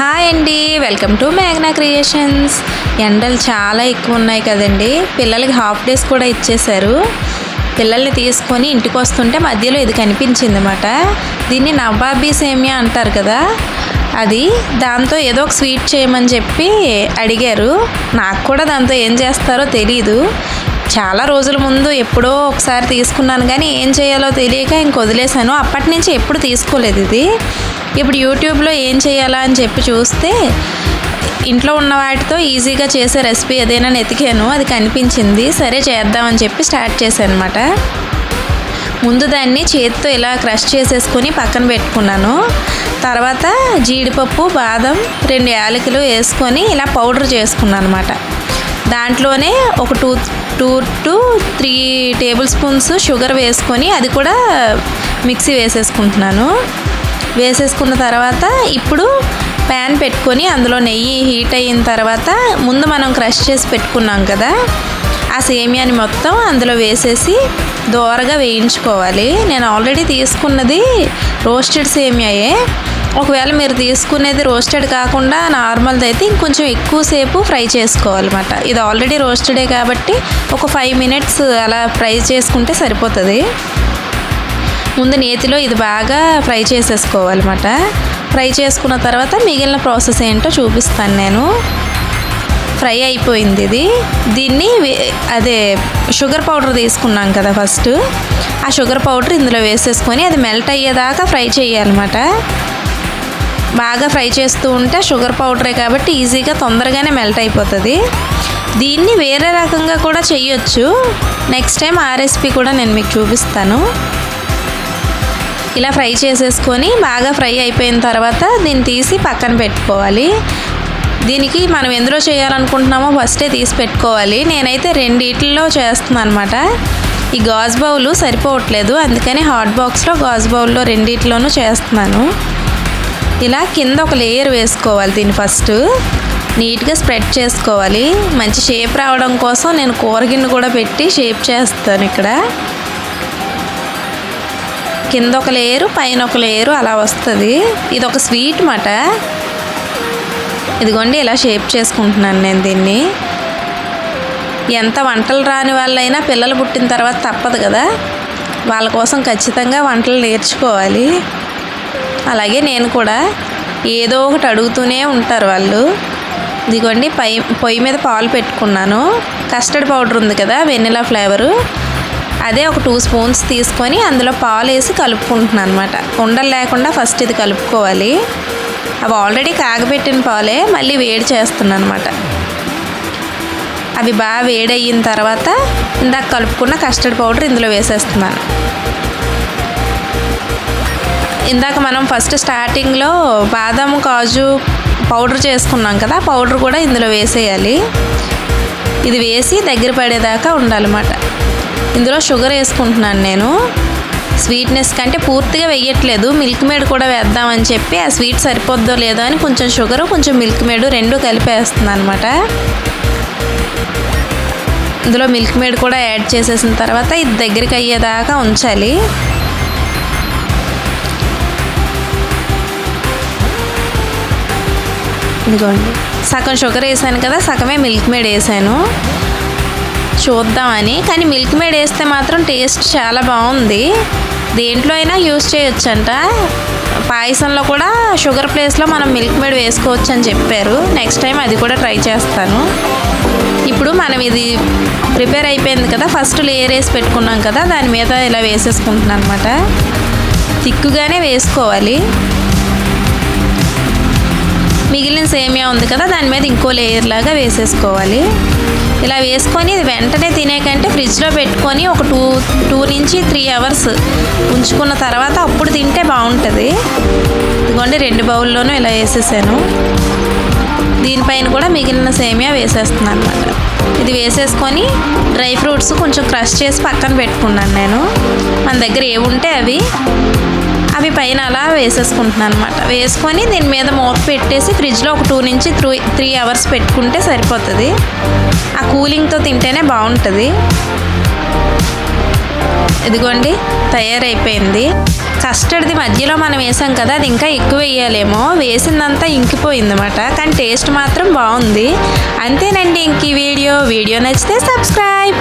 Hi అండి welcome to మేఘనా creations. ఎండలు చాలా ఎక్కువ ఉన్నాయి కదండి. పిల్లలకి హాఫ్ డేస్ కూడా ఇచ్చేశారు. పిల్లల్ని తీసుకొని ఇంటికి వస్తుంటే మధ్యలో ఇది కనిపించింది అనమాట దీన్ని నవాబీ సేమియా అంటారు కదా. అది దాంతో ఏదో ఒక స్వీట్ చేయమని చెప్పి అడిగారు. నాకు కూడా దాంతో ఏం చేస్తారో తెలీదు. చాలా రోజుల ముందు ఎప్పుడో ఒకసారి తీసుకున్నాను కానీ ఏం చేయాలో తెలియక ఇంక వదిలేశాను. అప్పటి నుంచి ఎప్పుడు తీసుకోలేదు ఇది. ఇప్పుడు యూట్యూబ్లో ఏం చేయాలా అని చెప్పి చూస్తే ఇంట్లో ఉన్న వాటితో ఈజీగా చేసే రెసిపీ ఏదైనా వెతికాను అది కనిపించింది సరే చేద్దామని చెప్పి స్టార్ట్ చేశాను అనమాట ముందు దాన్ని చేతితో ఇలా క్రష్ చేసేసుకొని పక్కన పెట్టుకున్నాను. తర్వాత జీడిపప్పు బాదం రెండు యాలకులు వేసుకొని ఇలా పౌడర్ చేసుకున్నాను అనమాట దాంట్లోనే ఒక two two to three table spoons sugar వేసుకొని అది కూడా మిక్సీ వేసేసుకుంటున్నాను. వేసేసుకున్న తర్వాత ఇప్పుడు ప్యాన్ పెట్టుకొని అందులో నెయ్యి హీట్ అయిన తర్వాత ముందు మనం క్రష్ చేసి పెట్టుకున్నాం కదా ఆ సేమియాని మొత్తం అందులో వేసేసి దోరగా వేయించుకోవాలి. నేను ఆల్రెడీ తీసుకున్నది రోస్టెడ్ సేమియాయే. ఒకవేళ మీరు తీసుకునేది రోస్టెడ్ కాకుండా నార్మల్ది అయితే ఇంకొంచెం ఎక్కువసేపు ఫ్రై చేసుకోవాలన్నమాట. ఇది ఆల్రెడీ రోస్టెడే కాబట్టి ఒక ఫైవ్ మినిట్స్ అలా ఫ్రై చేసుకుంటే సరిపోతుంది. ముందు నేతిలో ఇది బాగా ఫ్రై చేసేసుకోవాలన్నమాట. ఫ్రై చేసుకున్న తర్వాత మిగిలిన ప్రాసెస్ ఏంటో చూపిస్తాను నేను. ఫ్రై అయిపోయింది ఇది. దీన్ని అదే షుగర్ పౌడర్ తీసుకున్నాం కదా ఫస్ట్. ఆ షుగర్ పౌడర్ ఇందులో వేసేసుకొని అది మెల్ట్ అయ్యేదాకా ఫ్రై చేయాలన్నమాట. బాగా ఫ్రై చేస్తూ ఉంటే షుగర్ పౌడరే కాబట్టి ఈజీగా తొందరగానే మెల్ట్ అయిపోతుంది. దీన్ని వేరే రకంగా కూడా చేయొచ్చు. నెక్స్ట్ టైం ఆ రెసిపీ కూడా నేను మీకు చూపిస్తాను. ఇలా ఫ్రై చేసేసుకొని బాగా ఫ్రై అయిపోయిన తర్వాత దీన్ని తీసి పక్కన పెట్టుకోవాలి. దీనికి మనం ఎందులో చేయాలనుకుంటున్నామో ఫస్టే తీసి పెట్టుకోవాలి. నేనైతే రెండిట్లో చేస్తున్నాను అనమాట ఈ గాజు బౌలు సరిపోవట్లేదు. అందుకని హాట్ బాక్స్లో గాజు బౌల్లో రెండిట్లోనూ చేస్తున్నాను. ఇలా కింద ఒక లేయర్ వేసుకోవాలి దీన్ని ఫస్ట్. నీట్గా స్ప్రెడ్ చేసుకోవాలి. మంచి షేప్ రావడం కోసం నేను కూరగిన్నె కూడా పెట్టి షేప్ చేస్తాను ఇక్కడ. కింద ఒక లేయరు పైన ఒక లేయరు అలా వస్తుంది. ఇది ఒక స్వీట్ మాట. ఇదిగోండి ఇలా షేప్ చేసుకుంటున్నాను నేను దీన్ని. ఎంత వంటలు రాని వాళ్ళైనా పిల్లలు పుట్టిన తర్వాత తప్పదు కదా. వాళ్ళ కోసం ఖచ్చితంగా వంటలు నేర్చుకోవాలి. అలాగే నేను కూడా ఏదో ఒకటి అడుగుతూనే ఉంటారు వాళ్ళు. ఇదిగోండి పై పొయ్యి మీద పాలు పెట్టుకున్నాను. కస్టర్డ్ పౌడర్ ఉంది కదా వెనిలా ఫ్లేవరు. అదే ఒక టూ స్పూన్స్ తీసుకొని అందులో పాలు వేసి కలుపుకుంటున్నాను అనమాట ఉండలు లేకుండా ఫస్ట్ ఇది కలుపుకోవాలి. అవి ఆల్రెడీ కాగబెట్టిన పాలే మళ్ళీ వేడి చేస్తున్నాను అనమాట అవి బాగా వేడి అయిన తర్వాత ఇందాక కలుపుకున్న కస్టర్డ్ పౌడర్ ఇందులో వేసేస్తున్నాను. ఇందాక మనం ఫస్ట్ స్టార్టింగ్లో బాదం కాజు పౌడర్ చేసుకున్నాం కదా పౌడర్ కూడా ఇందులో వేసేయాలి. ఇది వేసి దగ్గర పడేదాకా ఉండాలన్నమాట. ఇందులో షుగర్ వేసుకుంటున్నాను నేను. స్వీట్నెస్ కంటే పూర్తిగా వేయట్లేదు. మిల్క్ మేడ్ కూడా వేద్దామని చెప్పి ఆ స్వీట్ సరిపోద్దో లేదో అని కొంచెం షుగరు కొంచెం మిల్క్ మేడ్ రెండు కలిపేస్తున్నాను అనమాట ఇందులో మిల్క్ మేడ్ కూడా యాడ్ చేసేసిన తర్వాత ఇది దగ్గరికి అయ్యేదాకా ఉంచాలి. ఇదిగోండి. సగం షుగర్ వేసాను కదా సగమే మిల్క్ మేడ్ వేసాను. చూద్దామని. కానీ మిల్క్ మేడ్ వేస్తే మాత్రం టేస్ట్ చాలా బాగుంది. దేంట్లో అయినా యూస్ చేయొచ్చంట. పాయసంలో కూడా షుగర్ ప్లేస్లో మనం మిల్క్ మేడ్ వేసుకోవచ్చు అని చెప్పారు. నెక్స్ట్ టైం అది కూడా ట్రై చేస్తాను. ఇప్పుడు మనం ఇది ప్రిపేర్ అయిపోయింది కదా. ఫస్ట్ లేయర్ వేసి పెట్టుకున్నాం కదా. దాని మీద ఇలా వేసేసుకుంటున్నాను అనమాట తిక్కుగానే వేసుకోవాలి. మిగిలిన సేమియా ఉంది కదా దాని మీద ఇంకో లేయర్ లాగా వేసేసుకోవాలి. ఇలా వేసుకొని ఇది వెంటనే తినే కంటే ఫ్రిడ్జ్లో పెట్టుకొని ఒక టూ టూ నుంచి త్రీ అవర్స్ ఉంచుకున్న తర్వాత అప్పుడు తింటే బాగుంటుంది. ఇదిగోండి రెండు బౌల్లోనూ ఇలా వేసేసాను. దీనిపైన కూడా మిగిలిన సేమియా వేసేస్తున్నాను అనమాట ఇది వేసేసుకొని డ్రై ఫ్రూట్స్ కొంచెం క్రష్ చేసి పక్కన పెట్టుకున్నాను నేను. మన దగ్గర ఏముంటే అవి. అవి పైన అలా వేసేసుకుంటున్నాను అనమాట వేసుకొని దీని మీద మూత పెట్టేసి ఫ్రిడ్జ్లో ఒక టూ నుంచి త్రీ త్రీ అవర్స్ పెట్టుకుంటే సరిపోతుంది. ఆ కూలింగ్తో తింటేనే బాగుంటుంది. ఇదిగోండి తయారైపోయింది. కస్టర్డ్ది మధ్యలో మనం వేసాం కదా అది ఇంకా ఎక్కువ వేయాలేమో. వేసిందంతా ఇంకిపోయింది అనమాట కానీ టేస్ట్ మాత్రం బాగుంది. అంతేనండి ఇంక ఈ వీడియో. వీడియో నచ్చితే సబ్స్క్రైబ్.